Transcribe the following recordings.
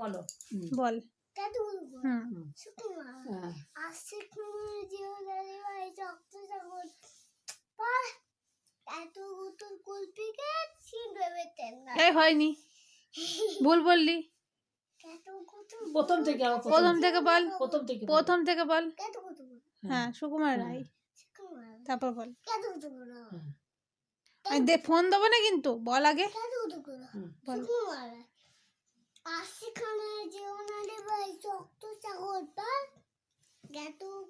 বলো। বল। হ্যাঁ। এই হয়নি। ভুল বললি। প্রথম থেকে প্রথম থেকে বল। প্রথম থেকে প্রথম থেকে বল। হ্যাঁ সুকুমার রায়। তারপর বল। হ্যাঁ। আমি দে ফোন দেবো না কিন্তু। বল আগে। বল।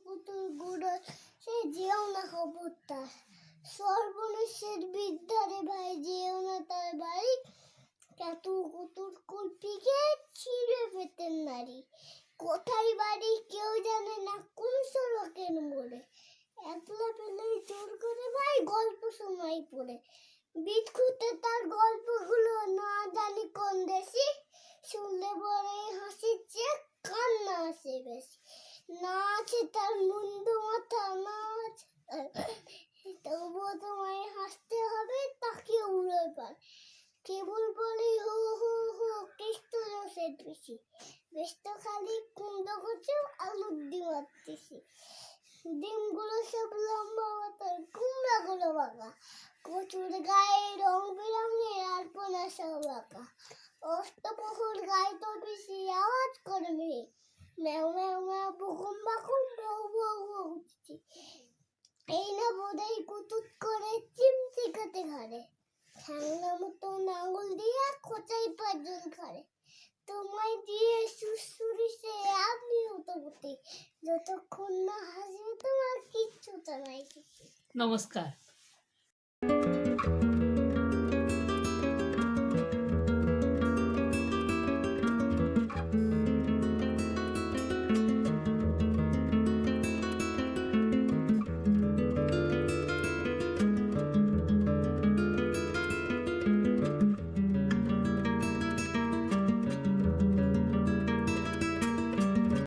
গুতুর গুড়ো, সে যেও না বিদ্যারে ভাই, যেও না তার বাড়ি। কুতুর কুলপিকে ছিঁড়ে পেতেন নারী? কোথায় বাড়ি কেউ জানে না, কোন সড়কের মোড়ে? একলা জোর করে ভাই গল্প সময় পড়ে। বিটকুতে তার গল্পগুলো না জানি কোন দেশি। শুনলে পরে হাসির চেয়ে কান্না আসে বেশি। না আছে তার মুন্ডু মাথা না আছে তবুও তোমায় হাসতে হবে তাকে উড়ে পার। কেবল বলি হু হু হু কৃষ্ণ রসের বেশি বেশ তো খালি কুন্দ করছে আলুর ডিম মারতেছি ডিমগুলো সব লম্বা মতন কুমড়াগুলো বাঁকা। কচুর গায়ে রং বেরঙের আলপনা সব আঁকা অষ্টপ্রহর গায়ে তো বেশি আওয়াজ করে মেয়ে ম্যাও ম্যাও ম্যাও বুকুম বাকুম বউ বউ বউ এই না বোধহয় কুতুত করে চিমচিকাতে ঘরে ঠ্যাংনা মতো নাঙ্গল দিয়ে খোঁচাই পাঁচজন ঘরে তোমায় দিয়ে সুসুরি সে আপনিও তো বটে। যতক্ষণ না হাসবে তোমার কিচ্ছু তো নাই। নমস্কার।